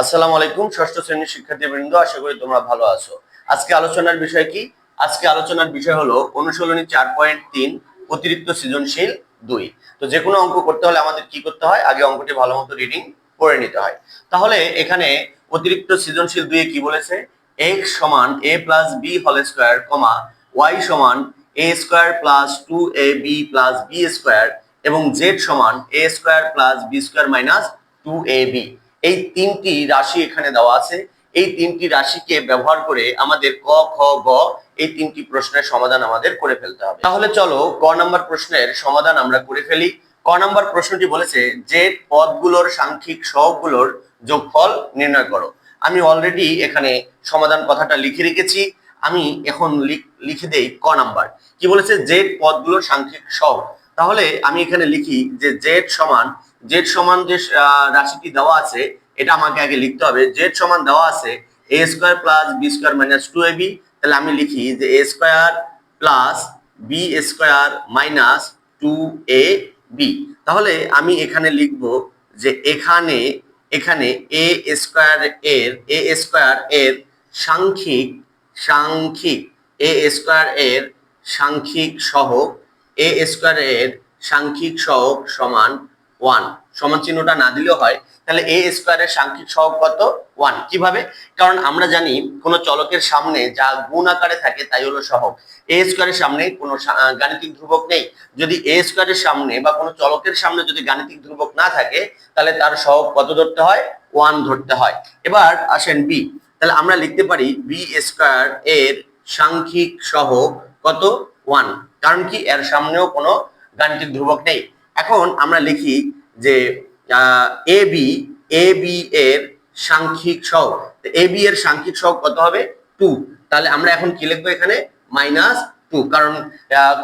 আসসালামু আলাইকুম, ষষ্ঠ শ্রেণির শিক্ষার্থীবৃন্দ, আশা করি তোমরা ভালো আছো। আজকে আলোচনার বিষয় কি? আজকে আলোচনার বিষয় হলো অনুশীলনী চার পয়েন্ট তিন, অতিরিক্ত সৃজনশীল দুই। তো যে কোনো অঙ্ক করতে হলে আমাদের কি করতে হয়? আগে অঙ্কটি ভালো মতো রিডিং করে নিতে হয়। তাহলে এখানে অতিরিক্ত সৃজনশীল দুইয়ে কি বলেছে? এক্স সমান A plus B whole square comma Y সমান A square plus two A B plus B square এবং জেড সমান A square plus B square minus two A B এই তিনটি রাশি এখানে দেওয়া আছে। এই তিনটি রাশিকে ব্যবহার করে আমাদের ক, খ, গ এই তিনটি প্রশ্নের সমাধান আমাদের করে ফেলতে হবে। তাহলে চলো ক নাম্বার প্রশ্নের সমাধান আমরা করে ফেলি। ক নাম্বার প্রশ্নটি বলেছে যে পদগুলোর সাংখ্যিক সহগগুলোর যোগফল নির্ণয় করো। আমি অলরেডি এখানে সমাধান কথাটা লিখে রেখেছি। আমি এখন লিখ- দেই ক নাম্বার। কি বলেছে? জেড পদগুলোর সাংখ্যিক সহগ। তাহলে আমি এখানে লিখি যে জেড সমান জেড সমান যে রাশিটি দেওয়া আছে, এটা আমাকে আগে লিখতে হবে। জেড সমান দেওয়া আছে, A square plus B square minus two A B. তাহলে আমি লিখি যে, A square plus B square minus two A B. তাহলে আমি এখানে লিখব যে, এখানে এখানে এ স্কোয়ার এর, এ স্কোয়ার এর সাংখ্যিক সাংখ্যিক, এ স্কোয়ার এর সাংখ্যিক সহগ, এ স্কোয়ার এর সাংখ্যিক সহগ সমান ওয়ান সমান চিহ্নটা না দিলেও হয়, তাহলে এ স্কোয়ারের সাংখ্যিক সহগ কত? ওয়ান। কীভাবে? কারণ আমরা জানি কোন চলকের সামনে যা গুণ আকারে থাকে তাই হলো সহগ। এ স্কোয়ারের সামনে কোনো গাণিতিক ধ্রুবক নেই। যদি এ স্কোয়ারের সামনে বা কোনো চলকের সামনে যদি গাণিতিক ধ্রুবক না থাকে, তাহলে তার সহগ কত ধরতে হয়? ওয়ান ধরতে হয়। এবার আসেন বি। তাহলে আমরা লিখতে পারি বি স্কোয়ার এর সাংখ্যিক সহগ কত? ওয়ান। কারণ কি? এর সামনেও কোনো গাণিতিক ধ্রুবক নেই। এখন আমরা লিখি যে এ বি এ বি এর সাংখ্যিক সহগ। এ বি এর সাংখ্যিক সহগ কত হবে? টু তাহলে আমরা এখন কি লিখব এখানে? মাইনাস টু কারণ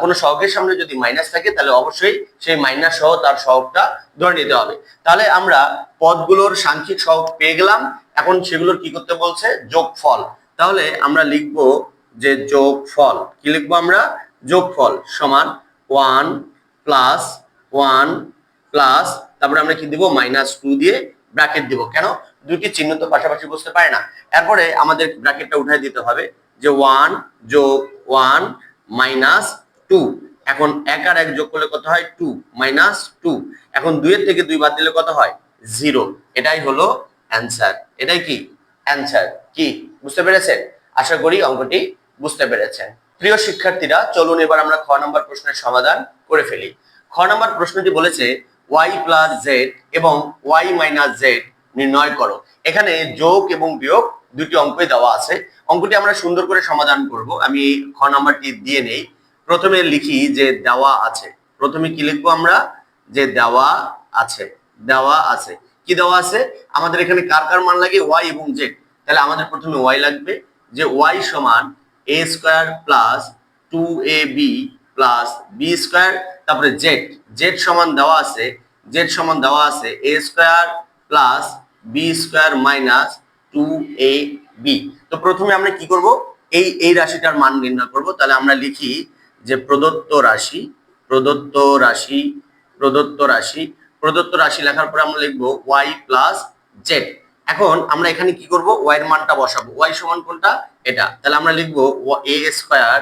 কোনো সহগের সামনে যদি মাইনাস থাকে, তাহলে অবশ্যই সেই মাইনাস সহ তার সহগটা ধরে নিতে হবে। তাহলে আমরা পদগুলোর সাংখ্যিক সহগ পেয়ে গেলাম। এখন সেগুলোর কি করতে বলছে? যোগফল। তাহলে আমরা লিখব যে যোগফল। কি লিখব আমরা? যোগফল সমান ওয়ান প্লাস ওয়ান প্লাস, তারপরে আমরা কি দিব? মাইনাস টু দিয়ে ব্র্যাকেট দিব। কেন? দুটি চিহ্ন তো পাশাপাশি বুঝতে পারে না। এরপরে আমাদের ব্র্যাকেটটা উঠাই দিতে হবে যে ওয়ান যোগ ওয়ান মাইনাস টু। এখন এক আর এক যোগ করলে কত হয়? Two minus two. এখন দুইয়ের থেকে দুই বাদ দিলে কত হয়? জিরো। এটাই হলো অ্যান্সার। এটাই কি? অ্যান্সার। কি? বুঝতে পেরেছেন? আশা করি অঙ্কটি বুঝতে পেরেছেন। প্রিয় শিক্ষার্থীরা, চলুন এবার আমরা খ নম্বর প্রশ্নের সমাধান করে ফেলি। খ নম্বর প্রশ্নটি বলেছে ওয়াই প্লাস জেড এবং ওয়াই মাইনাস জেড নির্ণয় করো। এখানে যোগ এবং বিয়োগ দুটি অঙ্কই দেওয়া আছে। অঙ্কটি আমরা সুন্দর করে সমাধান করব। আমি খ নাম্বারটি দিয়ে নেই। প্রথমে লিখি যে দেওয়া আছে। প্রথমে কি লিখব আমরা? যে দেওয়া আছে। দেওয়া আছে। কি দেওয়া আছে? আমাদের এখানে কার কার মান লাগে? ওয়াই এবং জেড তাহলে আমাদের প্রথমে ওয়াই লাগবে। যে ওয়াই সমান A square plus two A B plus B square তারপরে জেড জেড সমান দেওয়া আছে জেড সমান দেওয়া আছে A square plus B square minus two A B তো প্রথমে আমরা কি করব? এই এই রাশিটার মান নির্ণয় করব। তাহলে আমরা লিখি যে প্রদত্ত রাশি প্রদত্ত রাশি প্রদত্ত রাশি প্রদত্ত রাশি লেখার পরে আমরা লিখব ওয়াই প্লাস জেড এখন আমরা এখানে কি করব? ওয়াই এর মানটা বসাবো। ওয়াই সমান কোনটা? এটা। তাহলে আমরা লিখব A square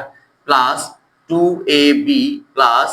plus two A B plus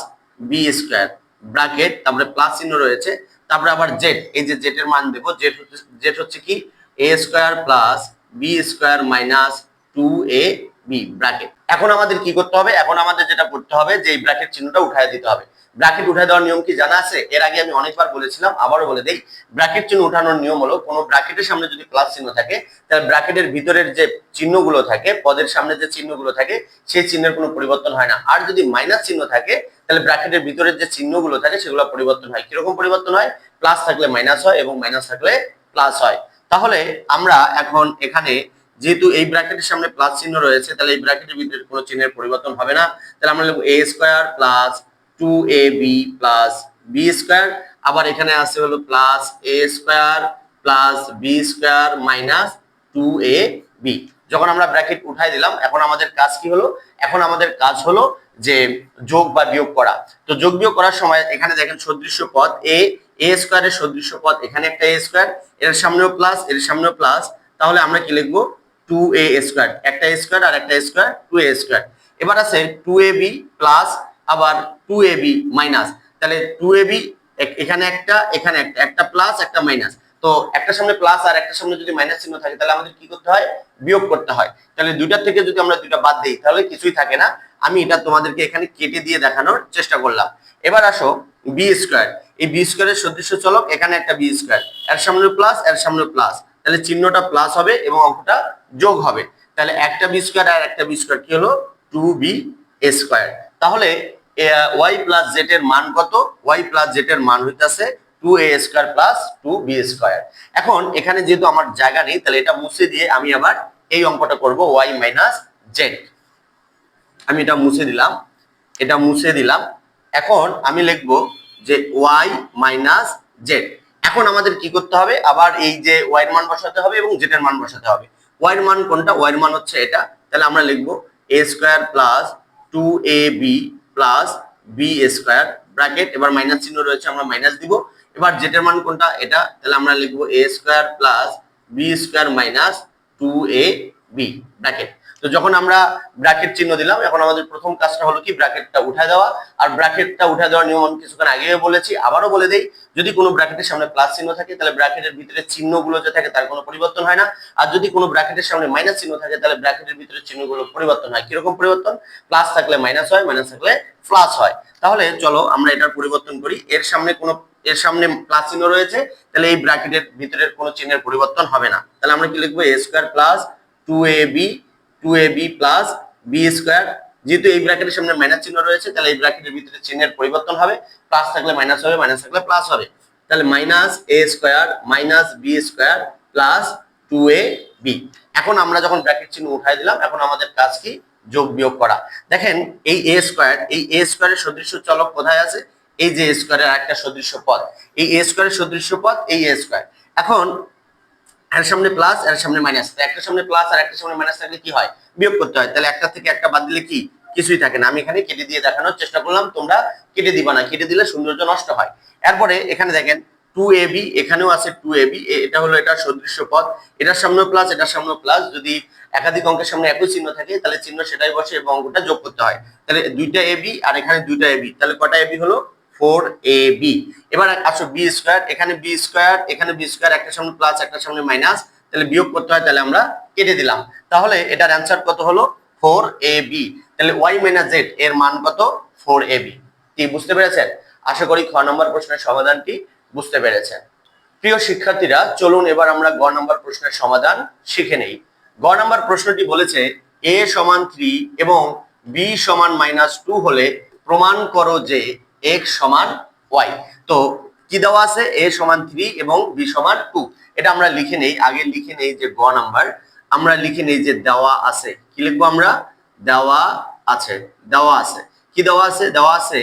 B square bracket তারপরে প্লাস চিহ্ন রয়েছে, তারপরে আবার জেড এই যে জেটের মান দেবো জেড হচ্ছে জেড হচ্ছে কি? A square plus B square minus two A B bracket এখন আমাদের কি করতে হবে? এখন আমাদের যেটা করতে হবে, যে এই ব্র্যাকেট চিহ্নটা উঠায় দিতে হবে। ব্র্যাকেট উঠে দেওয়ার নিয়ম কি জানা আছে? এর আগে আমি অনেকবার বলেছিলাম, আবারও বলে দেই ব্র্যাকেট চিহ্ন উঠানোর নিয়ম হলো, কোনো ব্র্যাকেটের সামনে যদি প্লাস চিহ্ন থাকে, তাহলে ব্র্যাকেটের ভিতরের যে চিহ্নগুলো থাকে, পদের সামনে যে চিহ্নগুলো থাকে, সেই চিহ্নের কোনো পরিবর্তন হয় না। আর যদি মাইনাস চিহ্ন থাকে, তাহলে ব্র্যাকেটের ভিতরের যে চিহ্নগুলো থাকে, সেগুলো পরিবর্তন হয়। কীরকম পরিবর্তন হয়? প্লাস থাকলে মাইনাস হয় এবং মাইনাস থাকলে প্লাস হয়। তাহলে আমরা এখন এখানে যেহেতু এই ব্র্যাকেটের সামনে প্লাস চিহ্ন রয়েছে, তাহলে এই ব্র্যাকেটের ভিতরে কোনো চিহ্নের পরিবর্তন হবে না। তাহলে আমরা লিখব A square plus two A B plus B square আবার এখানে আছে হলো plus A square plus B square minus two A B যখন আমরা ব্র্যাকেট উঠাই দিলাম, এখন আমাদের কাজ কি হলো? এখন আমাদের কাজ হলো যে যোগ বা বিয়োগ করা। তো যোগ বিয়োগ করার সময় এখানে দেখেন সদৃশ্য পদ এ এ স্কোয়ারের সদৃশ্য পদ এখানে একটা এ স্কোয়ার এর সামনেও প্লাস এর সামনেও প্লাস তাহলে আমরা কি লিখব? টু এ স্কোয়ার একটা স্কোয়ার আর একটা স্কোয়ার টু এ স্কোয়ার এবার আছে টু এ বি প্লাস আবার টু এ বি মাইনাস তাহলে টু এ বি এখানে একটা এখানে একটা একটা প্লাস একটা মাইনাস তো একটা সামনে প্লাস আর একটা সামনে যদি মাইনাস চিহ্ন থাকে, তাহলে আমাদের কি করতে হয়? বিয়োগ করতে হয়। তাহলে দুইটার থেকে যদি আমরা দুইটা বাদ দিই, তাহলে কিছুই থাকে না। আমি এটা তোমাদেরকে এখানে কেটে দিয়ে দেখানোর চেষ্টা করলাম। এবার আসো বি স্কোয়ার এই বি স্কোয়ারের সদৃশ্য চলক, এখানে একটা বি স্কোয়ার এর সামনে প্লাস এর সামনে প্লাস তাহলে চিহ্নটা প্লাস হবে এবং অঙ্কটা যোগ হবে। তাহলে একটা বি স্কোয়ার আর একটা বি স্কোয়ার কি হলো? টু বি স্কোয়ার তাহলে ওয়াই প্লাস জেড এর মান কত? ওয়াই প্লাস জেড এর মান হইতাছে two A square plus two B square. এখন এখানে যেহেতু আমার জায়গা নেই, তাহলে এটা মুছে দিয়ে আমি আবার এই অঙ্কটা করব, ওয়াই মাইনাস জেড। আমি এটা মুছে দিলাম, এটা মুছে দিলাম। এখন আমি লিখব যে ওয়াই মাইনাস জেড। এখন আমাদের কি করতে হবে? আবার এই যে ওয়াই এর মান বসাতে হবে এবং জেড এর মান বসাতে হবে। ওয়াই এর মান কোনটা? ওয়াই এর মান হচ্ছে এটা। তাহলে আমরা লিখব A square plus two A B plus B square bracket এবার মাইনাস চিহ্ন রয়েছে, আমরা মাইনাস দিব। এবার জেটের মান কোনটা? এটা, তাহলে আমরা লিখব A square plus B square minus two A B bracket তো যখন আমরা ব্র্যাকেট চিহ্ন দিলাম, এখন আমাদের প্রথম কাজটা হলো কি? ব্র্যাকেটটা উঠায় দেওয়া। আর ব্র্যাকেটটা উঠায় দেওয়ার নিয়ম আমি কিছুক্ষণ আগেও বলেছি, আবারও বলে দেই, যদি কোনো ব্র্যাকেটের সামনে প্লাস চিহ্ন থাকে, তাহলে ব্র্যাকেটের ভিতরে চিহ্নগুলো যে থাকে তার কোনো পরিবর্তন হয় না। আর যদি কোনো ব্র্যাকেটের সামনে মাইনাস চিহ্ন থাকে, তাহলে ব্র্যাকেটের ভিতরে চিহ্নগুলো পরিবর্তন হয়। কীরকম পরিবর্তন? প্লাস থাকলে মাইনাস হয় মাইনাস থাকলে প্লাস হয়। তাহলে চলো আমরা এটার পরিবর্তন করি। এর সামনে কোনো, এর সামনে প্লাস চিহ্ন রয়েছে, তাহলে এই ব্র্যাকেটের ভিতরের কোনো চিহ্নের পরিবর্তন হবে না। তাহলে আমরা কি লিখব? A square plus two A B two A B plus B square যেহেতু এই ব্র্যাকেটের সামনে মাইনাস চিহ্ন রয়েছে, তাহলে এই ব্র্যাকেটের ভিতরে চিহ্নের পরিবর্তন হবে প্লাস থাকলে মাইনাস হবে মাইনাস থাকলে প্লাস হবে। তাহলে minus A square minus B square plus two A B এখন আমরা যখন ব্র্যাকেট চিহ্ন উঠাই দিলাম, এখন আমাদের কাজ কি? যোগ বিয়োগ করা। দেখেন, এই এ স্কোয়ার এই এ স্কোয়ারের সদৃশ্য চলক কোথায় আছে? এই যে স্কোয়ারের একটা সদৃশ্য পদ এই এ স্কোয়ারের সদৃশ্য পদ এই এ স্কোয়ার এখন এর সামনে প্লাস এর সামনে মাইনাস একটা সামনে প্লাস আর একটা সামনে মাইনাস থাকলে কি হয়? বিয়োগ করতে হয়। তাহলে একটা থেকে একটা বাদ দিলে কি? কিছুই থাকে না। আমি এখানে কেটে দিয়ে দেখানোর চেষ্টা করলাম। তোমরা কেটে দিবা না। কেটে দিলে সৌন্দর্য নষ্ট হয়। এরপরে এখানে দেখেন টু এ বি এখানেও আছে টু এ বি এটা হলো এটা সদৃশ্য পদ এটার সামনে প্লাস এটার সামনে প্লাস যদি একাধিক অঙ্কের সামনে একই চিহ্ন থাকে, তাহলে চিহ্ন সেটাই বসে এবং অঙ্কটা যোগ করতে হয়। তাহলে দুইটা এ বি আর এখানে দুইটা এ বি তাহলে কটা এ বি হলো? Four A B. এবার আসো বি স্কোয়ার, এখানে বি স্কোয়ার, এখানে বি স্কোয়ার, একটা সামনে প্লাস, একটা সামনে মাইনাস, তাহলে বিয়োগ করতে হয়, তাহলে আমরা কেটে দিলাম। তাহলে এটার অ্যান্সার কত হলো? Four A B. তাহলে ওয়াই মাইনাস এর মান কত? Four A B. কি, বুঝতে পেরেছেন? আশা করি খ নম্বর প্রশ্নের সমাধানটি বুঝতে পেরেছেন। প্রিয় শিক্ষার্থীরা, চলুন এবার আমরা গ নম্বর প্রশ্নের সমাধান শিখে নেই। গ নম্বর প্রশ্নটি বলেছে, এ সমান থ্রি এবং বি সমান মাইনাস টু হলে প্রমাণ করো যে এক্স সমান ওয়াই তো কি দেওয়া আছে? এ সমান থ্রি এবং বি সমান টু এটা আমরা লিখে নেই, আগে লিখে নেই যে গ নাম্বার। আমরা লিখে নেই যে দেওয়া আছে। কি লিখব আমরা? দেওয়া আছে দেওয়া আছে। কি দেওয়া আছে? দেওয়া আছে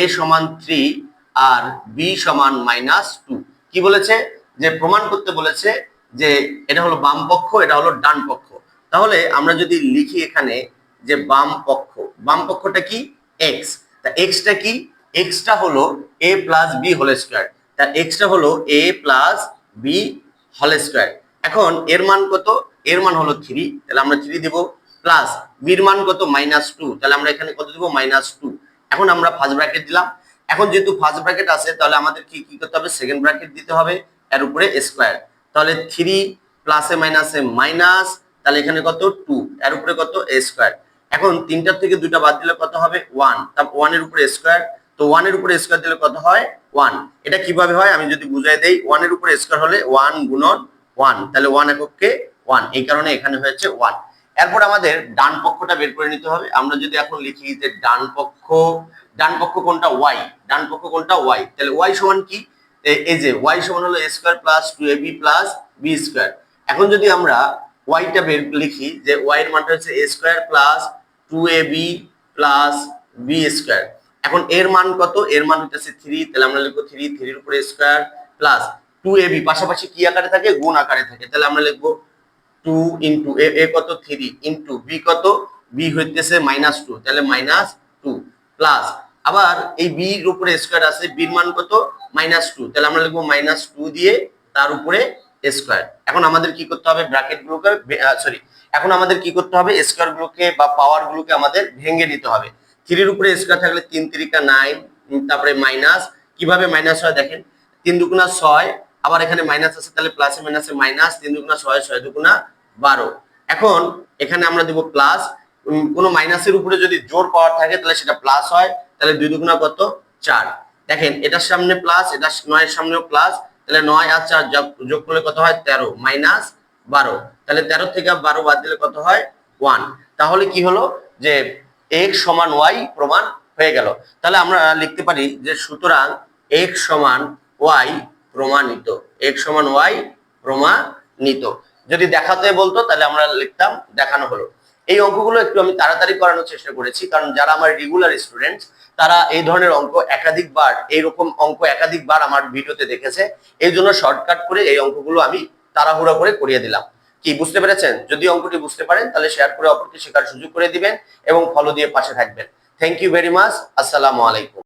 এ সমান থ্রি আর বি সমান মাইনাস টু কি বলেছে? যে প্রমাণ করতে বলেছে যে এটা হলো বাম পক্ষ, এটা হলো ডান পক্ষ। তাহলে আমরা যদি লিখি এখানে যে বাম পক্ষ, বাম পক্ষটা কি? এক্স তা এক্সটা কি? এক্সটা হলো A plus B whole square তা এক্সটা হলো A plus B whole square এখন এর মান কত? এর মান হলো থ্রি তাহলে আমরা থ্রি দিব প্লাস বির মান কত? মাইনাস টু তাহলে আমরা এখানে কত দিব? মাইনাস টু এখন আমরা ফার্স্ট ব্র্যাকেট দিলাম। এখন যেহেতু ফার্স্ট ব্র্যাকেট আছে, তাহলে আমাদের কি কি করতে হবে? সেকেন্ড ব্র্যাকেট দিতে হবে, এর উপরে স্কোয়ার তাহলে থ্রি প্লাসে মাইনাসে মাইনাস তাহলে এখানে কত? টু এর উপরে কত? স্কোয়ার এখন তিনটার থেকে দুইটা বাদ দিলে কত হবে? ওয়ান তারপর ওয়ানের উপরে স্কোয়ার তো ওয়ানের উপরে স্কোয়ার দিলে কত হয়? ওয়ান এটা কীভাবে হয়? আমি যদি বুঝাই দেই ওয়ানের উপরে স্কোয়ার হলে ওয়ান গুণন ওয়ান তাহলে ওয়ান এককে ওয়ান এই কারণে এখানে হয়েছে ওয়ান এরপর আমাদের ডান পক্ষটা বের করে নিতে হবে। আমরা যদি এখন লিখি যে ডান পক্ষ ডান পক্ষ কোনটা ওয়াই ডান পক্ষ কোনটা ওয়াই তাহলে ওয়াই সমান কি? এই যে ওয়াই সমান হলো A square plus two A B plus B square এখন যদি আমরা ওয়াইটা বের লিখি যে ওয়াই এর মানটা হচ্ছে A square plus two A B plus B square এখন এর মান কত? এর মান হচ্ছে থ্রি তাহলে আমরা লিখব থ্রি থ্রির উপরে square plus two A B পাশাপাশি কি আকারে থাকে? গুণ আকারে থাকে। তাহলে আমরা লিখব টু ইন্টু এ এ কত? থ্রি ইন্টু বি কত? বি হইতেছে মাইনাস টু তাহলে মাইনাস টু প্লাস আবার এই বি এর উপরে স্কোয়ার আছে বির মান কত? মাইনাস টু তাহলে আমরা লিখব মাইনাস টু দিয়ে তার উপরে স্কোয়ার এখন আমাদের কি করতে হবে? ব্র্যাকেট গুলোকে সরি এখন আমাদের কি করতে হবে? স্কোয়ার গুলোকে বা পাওয়ার গুলোকে আমাদের ভেঙে নিতে হবে। থ্রির উপরে স্কোয়ার থাকলে তিন তিরিকা নাইন তারপরে মাইনাস কীভাবে মাইনাস হয় দেখেন? তিন দুগুণা ছয়, আবার এখানে মাইনাস আছে, তাহলে প্লাসে মাইনাসে মাইনাস তিন দুগুণা ছয় ছয় দুগুণা বারো। এখন এখানে আমরা দিব প্লাস কোনো মাইনাসের উপরে যদি জোর পাওয়ার থাকে, তাহলে সেটা প্লাস হয়, তাহলে দুই দুগুণা কত? চার। দেখেন, এটার সামনে প্লাস এটা নয়ের সামনেও প্লাস তাহলে নয় আর চার যোগ করলে কত হয়? তেরো। মাইনাস বারো। তাহলে তেরো থেকে বারো বাদ দিলে কত হয়? ওয়ান তাহলে কি হলো? যে এক্স সমান ওয়াই প্রমাণ হয়ে গেল। তাহলে আমরা লিখতে পারি যে সুতরাং এক্স সমান ওয়াই প্রমাণিত। এক্স সমান ওয়াই প্রমাণিত। যদি দেখাতে বলতো, তাহলে আমরা লিখতাম দেখানো হলো। এই অঙ্কগুলো একটু আমি তাড়াতাড়ি করানোর চেষ্টা করেছি, কারণ যারা আমার রেগুলার স্টুডেন্টস তারা এই ধরনের অঙ্ক একাধিকবার, এইরকম অঙ্ক একাধিকবার আমার ভিডিওতে দেখেছে। এই জন্য শর্টকাট করে এই অঙ্কগুলো আমি তাড়াহুড়া করে করিয়ে দিলাম। কি, বুঝতে পেরেছেন? যদি অঙ্কটি বুঝতে পারেন, তাহলে শেয়ার করে অপরকে শেখার সুযোগ করে দিবেন এবং ফলো দিয়ে পাশে থাকবেন। থ্যাংক ইউ ভেরি মাচ আসসালামু আলাইকুম।